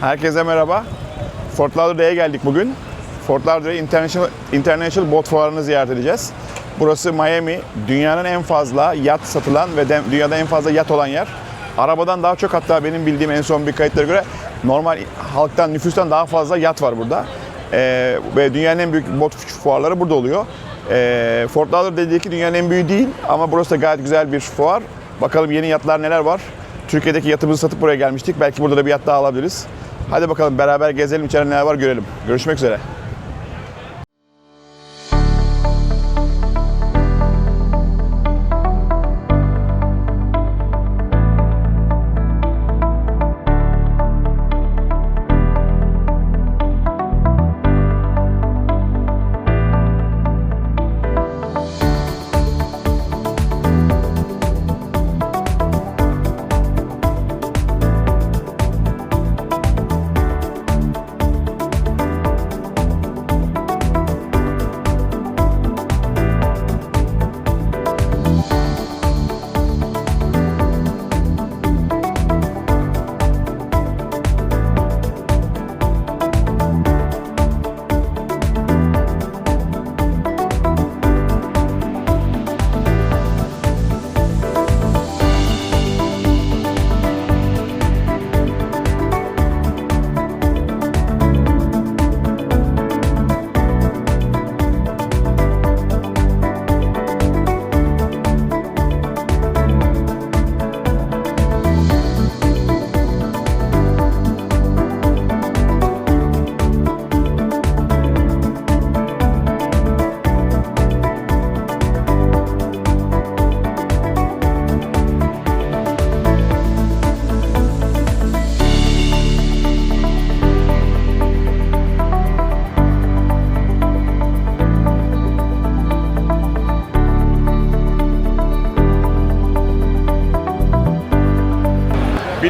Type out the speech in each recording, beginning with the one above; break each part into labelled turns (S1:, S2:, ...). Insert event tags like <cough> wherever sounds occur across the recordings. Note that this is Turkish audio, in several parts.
S1: Herkese merhaba. Fort Lauderdale'ye geldik bugün. Fort Lauderdale International, International Boat Fuarı'nı ziyaret edeceğiz. Burası Miami, dünyanın en fazla yat satılan ve de- dünyada en fazla yat olan yer. Arabadan daha çok hatta benim bildiğim en son bir kayıtlara göre normal halktan, nüfustan daha fazla yat var burada. Ee, ve dünyanın en büyük bot fuarları burada oluyor. Ee, Fort Lauderdale'deki dünyanın en büyüğü değil ama burası da gayet güzel bir fuar. Bakalım yeni yatlar neler var. Türkiye'deki yatımızı satıp buraya gelmiştik. Belki burada da bir yat daha alabiliriz. Hadi bakalım beraber gezelim içeride neler var görelim. Görüşmek üzere.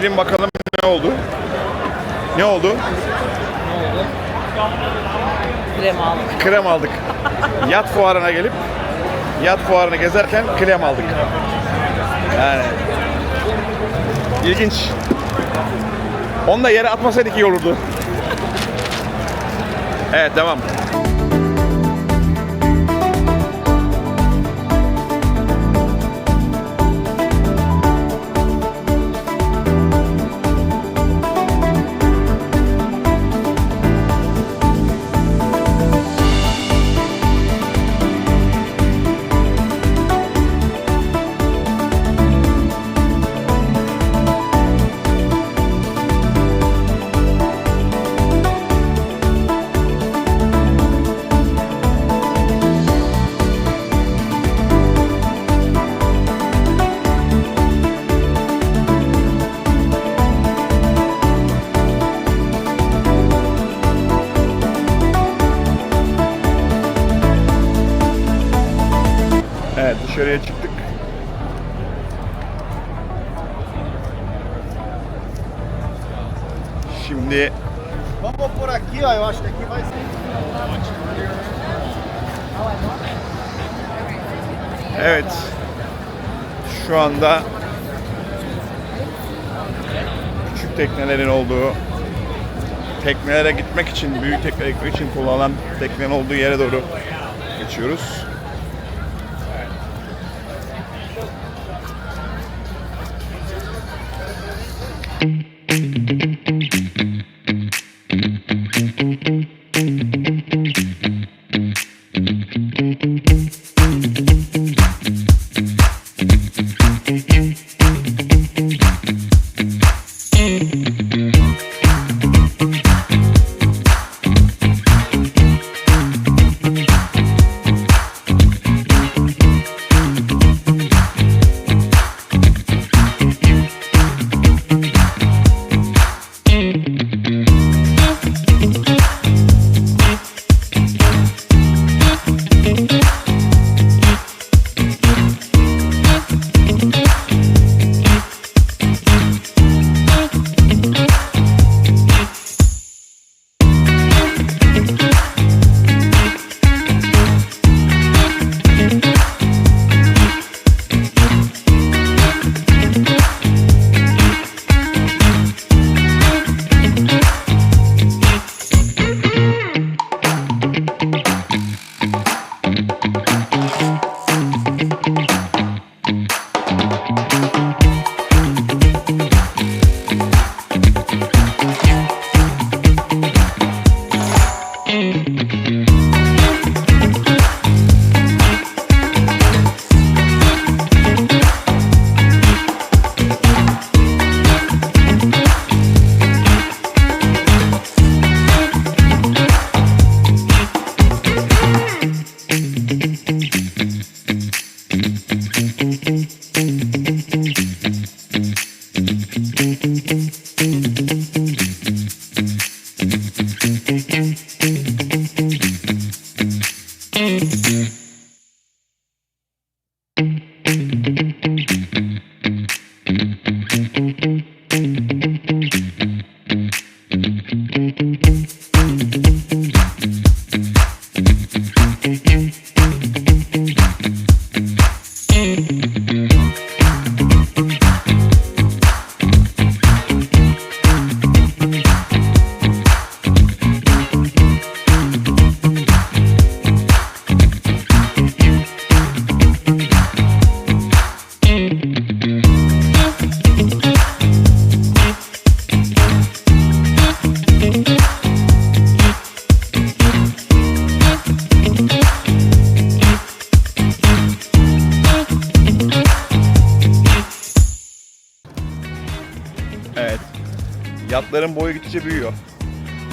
S1: Bilin bakalım ne oldu? Ne oldu?
S2: Krem aldım.
S1: Krem aldık. Yat fuarına gelip yat fuarını gezerken krem aldık. Yani ilginç. Onu da yere atmasaydık iyi olurdu. Evet devam. Şimdi
S3: Vamos por aqui, ó. Eu acho que aqui vai ser.
S1: evet şu anda küçük teknelerin olduğu teknelere gitmek için, büyük teknelere gitmek için kullanılan teknenin olduğu yere doğru geçiyoruz.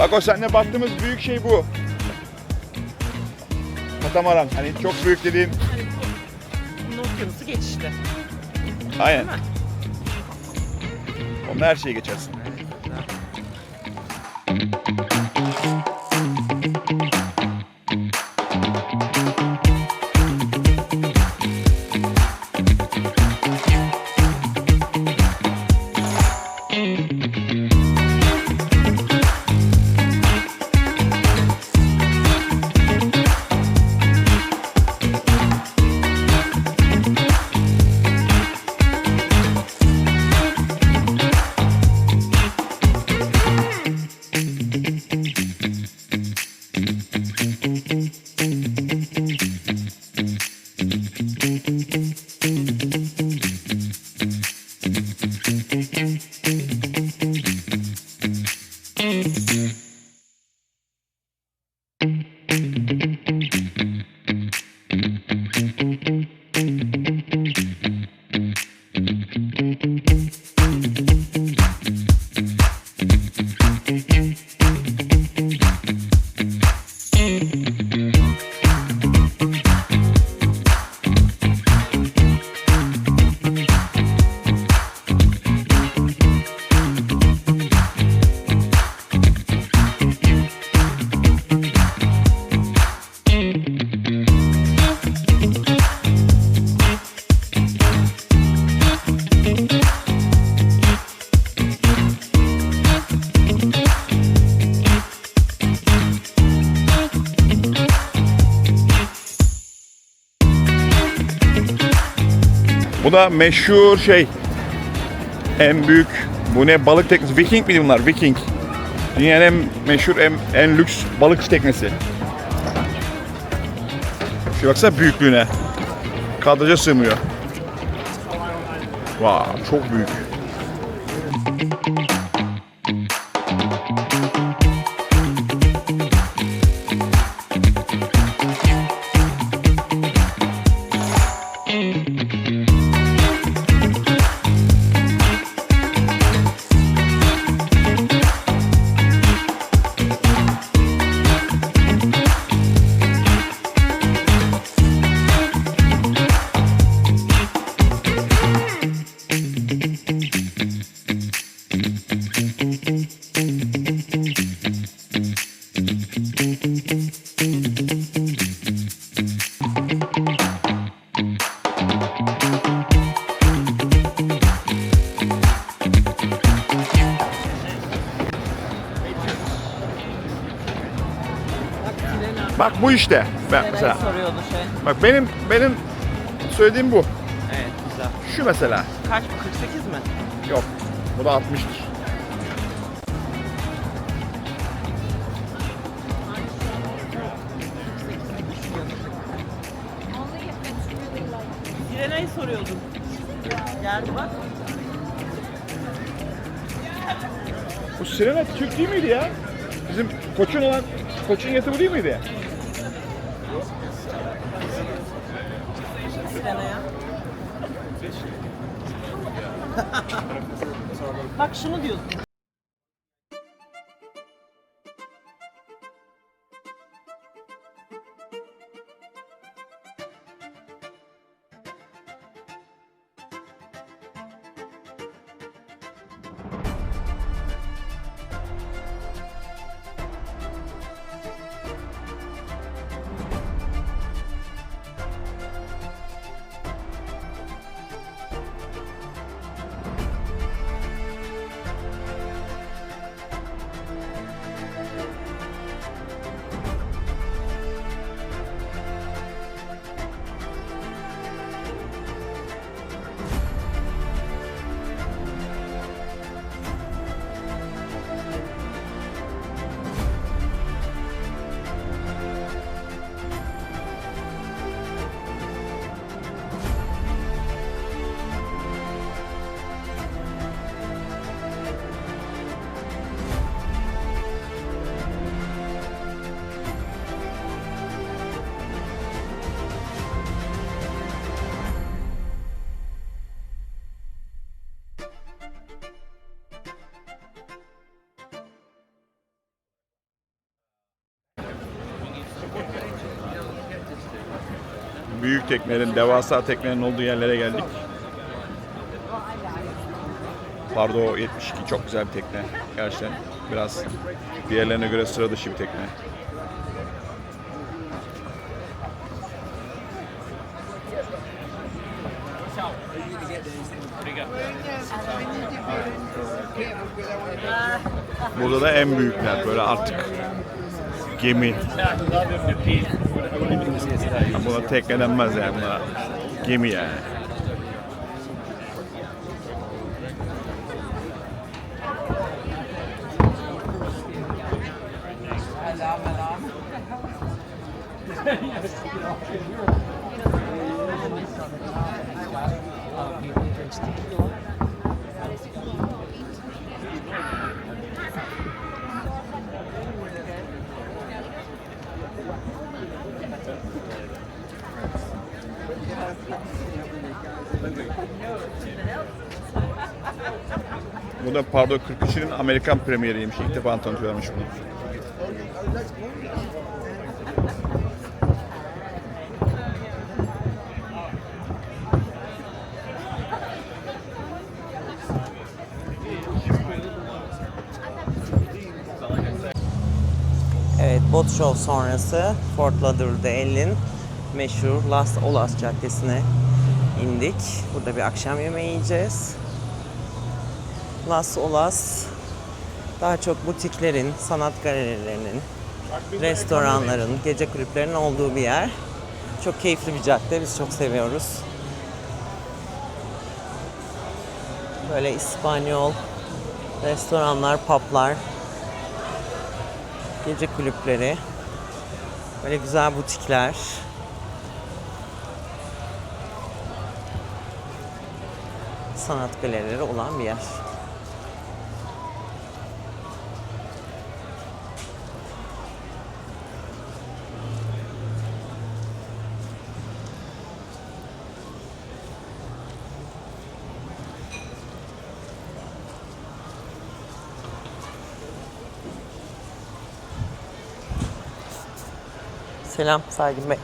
S1: Bak o seninle baktığımız büyük şey bu. Katamaran. Hani çok büyük dediğin.
S2: Hani bu bunun okyanusu geçişti.
S1: Aynen.
S2: Değil mi?
S1: Onda her şeyi geçersin. Bu da meşhur şey. En büyük bu ne balık teknesi? Viking miydi bunlar? Viking. Dünyanın en meşhur, en, en lüks balık teknesi. Şu baksana büyüklüğüne. Kadraja sığmıyor. Vay çok büyük. Bu işte. Ben mesela.
S2: soruyordu şey.
S1: Bak benim benim söylediğim bu.
S2: Evet güzel.
S1: Şu mesela.
S2: Kaç bu 48 mi?
S1: Yok. Bu da 60'tır.
S2: Sirena'yı soruyordum. Geldi bak.
S1: Bu Sirena Türk değil miydi ya? Bizim koçun olan koçun yatı bu değil miydi?
S2: Sirena'ya. Bak şunu diyorsun.
S1: Büyük teknelerin, devasa teknelerin olduğu yerlere geldik. Pardo 72 çok güzel bir tekne. Gerçekten biraz diğerlerine göre sıra dışı bir tekne. Burada da en büyükler böyle artık gemi. Ya buna tekne denmez yani buna gemi yani. Bu da Pardo 43'ün Amerikan premieriymiş. İlk defa tanıtıyorlarmış bunu.
S2: Evet, bot show sonrası Fort Lauderdale'in meşhur Las Olas Caddesi'ne indik. Burada bir akşam yemeği yiyeceğiz. Las Olas daha çok butiklerin, sanat galerilerinin, restoranların, gece kulüplerinin olduğu bir yer. Çok keyifli bir cadde, biz çok seviyoruz. Böyle İspanyol restoranlar, publar, gece kulüpleri, böyle güzel butikler. Sanat galerileri olan bir yer. Selam Saygın Bey.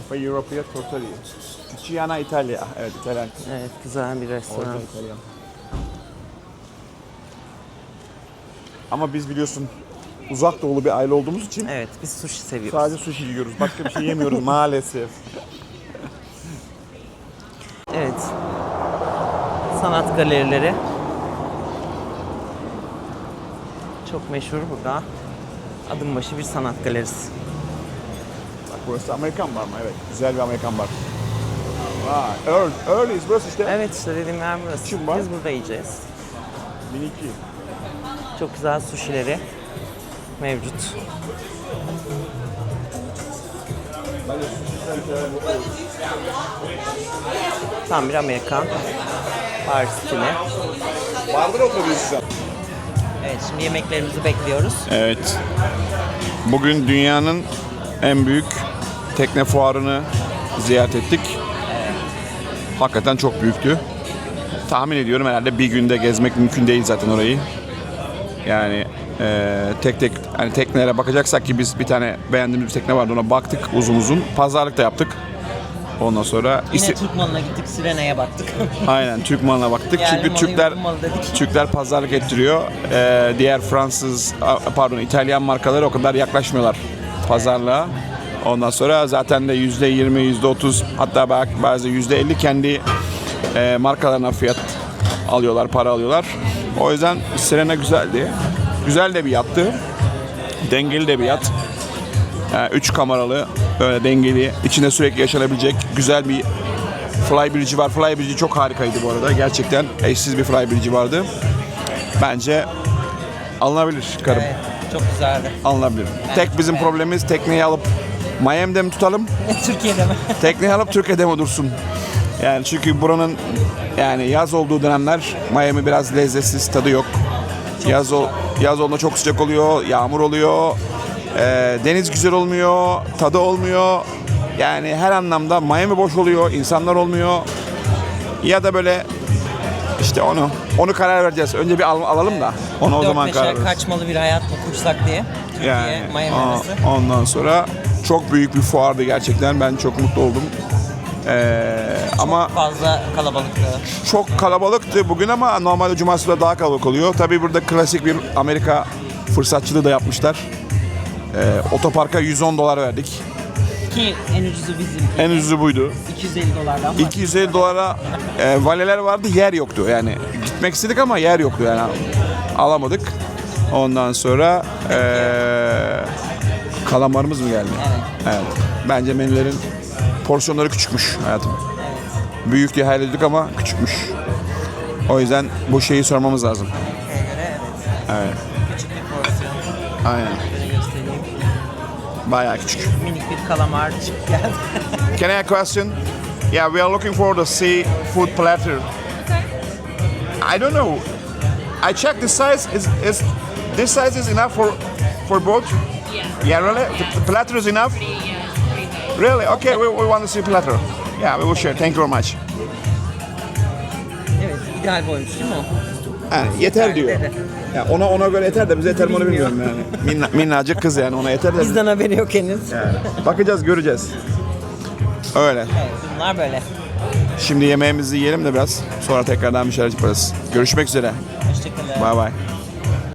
S1: Cafe Europea Tortoli. Ciana İtalya. Evet İtalyan.
S2: Evet güzel bir restoran.
S1: Orijinal İtalyan. Ama biz biliyorsun uzak doğulu bir aile olduğumuz için
S2: Evet biz sushi seviyoruz.
S1: sadece sushi yiyoruz. Başka bir şey yemiyoruz <laughs> maalesef.
S2: Evet. Sanat galerileri. Çok meşhur burada. Adım başı bir sanat galerisi.
S1: Bak burası Amerikan bar mı? Evet. Güzel bir Amerikan bar. Vay. Earl, Early's burası işte.
S2: Evet işte dediğim yer burası.
S1: Kim var?
S2: Biz burada yiyeceğiz.
S1: 1002.
S2: Çok güzel sushileri mevcut. Tam bir Amerikan bar stili.
S1: Da oturabiliyorsun sen.
S2: Evet şimdi yemeklerimizi bekliyoruz.
S1: Evet. Bugün dünyanın en büyük tekne fuarını ziyaret ettik. Hakikaten çok büyüktü. Tahmin ediyorum herhalde bir günde gezmek mümkün değil zaten orayı. Yani eee, tek tek hani teknelere bakacaksak ki biz bir tane beğendiğimiz bir tekne vardı ona baktık uzun uzun. Pazarlık da yaptık. Ondan sonra
S2: Yine
S1: iste-
S2: Türk malına gittik, Sirene'ye baktık. <laughs>
S1: Aynen Türk malına baktık.
S2: Yerli
S1: Çünkü
S2: malı,
S1: Türkler
S2: dedik.
S1: Türkler pazarlık ettiriyor. Ee, diğer Fransız a- pardon İtalyan markaları o kadar yaklaşmıyorlar pazarlığa. Ondan sonra zaten de yüzde yirmi, yüzde otuz hatta bazı yüzde elli kendi e, markalarına fiyat alıyorlar, para alıyorlar. O yüzden Sirena güzeldi. Güzel de bir yattı. Dengeli de bir yat. Yani üç kameralı, böyle dengeli, içinde sürekli yaşanabilecek güzel bir Flybridge'i var. Flybridge'i çok harikaydı bu arada. Gerçekten eşsiz bir Flybridge'i vardı. Bence alınabilir karım.
S2: Evet, çok güzeldi.
S1: Alınabilir. Tek bizim problemimiz tekneyi alıp Miami'de mi tutalım? <laughs>
S2: Türkiye'de mi?
S1: Tekneyi alıp Türkiye'de mi dursun? Yani çünkü buranın yani yaz olduğu dönemler Miami biraz lezzetsiz, tadı yok. Yaz ol, yaz olduğunda çok sıcak oluyor, yağmur oluyor. Ee, deniz güzel olmuyor, tadı olmuyor. Yani her anlamda Miami boş oluyor, insanlar olmuyor. Ya da böyle işte onu onu karar vereceğiz. Önce bir al- alalım da onu o zaman karar veririz.
S2: kaçmalı bir hayat mı kursak diye. Türkiye,
S1: Yani
S2: Miami arası.
S1: ondan sonra çok büyük bir fuardı gerçekten. Ben çok mutlu oldum. Ee, ama
S2: Fazla kalabalıktı.
S1: çok kalabalıktı bugün ama normalde cumartesi de daha kalabalık oluyor. Tabii burada klasik bir Amerika fırsatçılığı da yapmışlar. Ee, otoparka 110 dolar verdik.
S2: Ki en ucuzu bizim.
S1: En ucuzu buydu.
S2: 250 dolardan
S1: 250 dolara e, valeler vardı, yer yoktu. Yani gitmek istedik ama yer yoktu yani alamadık. Ondan sonra e, kalamarımız mı geldi?
S2: Evet.
S1: Evet. Bence menülerin porsiyonları küçükmüş hayatım. Büyük diye hayal ediyorduk ama küçükmüş. O yüzden bu şeyi sormamız lazım.
S2: Göre evet.
S1: Evet.
S2: Küçük bir porsiyon.
S1: Aynen. Bayağı küçük.
S2: Minik bir kalamar geldi.
S1: Can I have a question? Yeah, we are looking for the seafood platter. I don't know. I checked the size. Is is this size is enough for for both?
S4: Yeah.
S1: Yeah, really. The, the platter is enough.
S4: Pretty, yeah, pretty.
S1: Really? Okay, we, we want to see platter. Yeah, we will share. Thank you very much.
S2: evet ideal boymuş değil mi o?
S1: Yani yeter diyor.
S2: Dedi.
S1: Ya ona ona göre yeter de bize yeter mi onu bilmiyorum yani. Minna, minnacık kız yani ona yeter de.
S2: Bizden haberi yok henüz.
S1: Yani. Bakacağız, göreceğiz. Öyle.
S2: Evet bunlar böyle.
S1: Şimdi yemeğimizi yiyelim de biraz. Sonra tekrardan bir şeyler yaparız. Görüşmek üzere.
S2: Hoşçakalın.
S1: Bye bye.